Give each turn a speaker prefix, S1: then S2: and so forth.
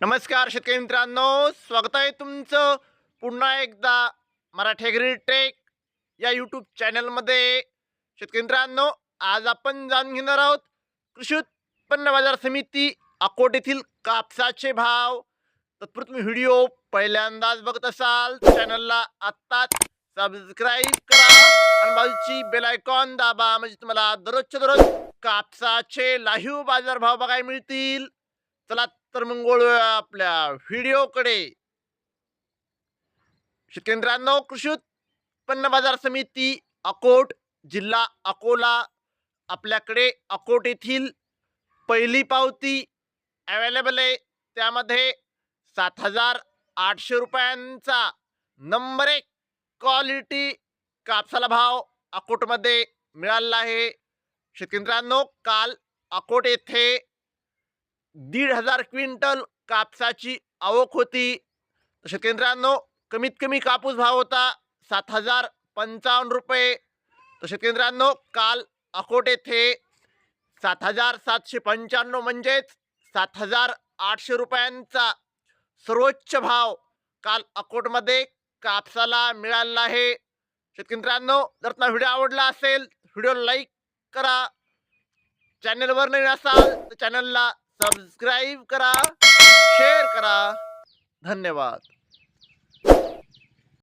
S1: नमस्कार शेतकरी मित्रांनो स्वागत आहे तुमचं पुन्हा एकदा मराठी ॲग्री टेक या यूट्यूब चॅनलमध्ये. शेतकरी मित्रांनो आज आपण जाणून घेणार आहोत कृषी उत्पन्न बाजार समिती अकोट येथील कापसाचे भाव. तत्पूर्वी तुम्ही व्हिडिओ पहिल्यांदाच बघत असाल तर चॅनलला आत्ताच सबस्क्राईब करा आणि बाजूची बेल आयकॉन दाबा म्हणजे तुम्हाला दररोजच्या दररोज कापसाचे लाईव्ह बाजारभाव बघायला मिळतील. चला तर मग वळूया आपल्या व्हिडिओकडे. शेतकेंद्रांनो कृषी उत्पन्न बाजार समिती अकोट जिल्हा अकोला आपल्याकडे अकोट येथील पहिली पावती अवेलेबल आहे. त्यामध्ये सात हजार आठशे रुपयांचा नंबर एक क्वालिटी कापसाला भाव अकोटमध्ये मिळाला आहे. शेतकरी काल अकोट येथे दीड हजार क्विंटल कापसाची आवक होती. तर केंद्रांनो कमीत कमी कापूस भाव होता सात हजार पंचावन्न रुपये. तर केंद्रांनो काल अकोट येथे सात हजार सातशे पंच्याण्णव म्हणजेच सात हजार आठशे रुपयांचा सर्वोच्च भाव काल अकोटमध्ये कापसाला मिळाला आहे. शेतकरी जर तुम्हाला व्हिडिओ आवडला असेल व्हिडिओ लाईक करा. चॅनलवर नवीन असाल तर चॅनलला सबस्क्राईब करा शेअर करा. धन्यवाद.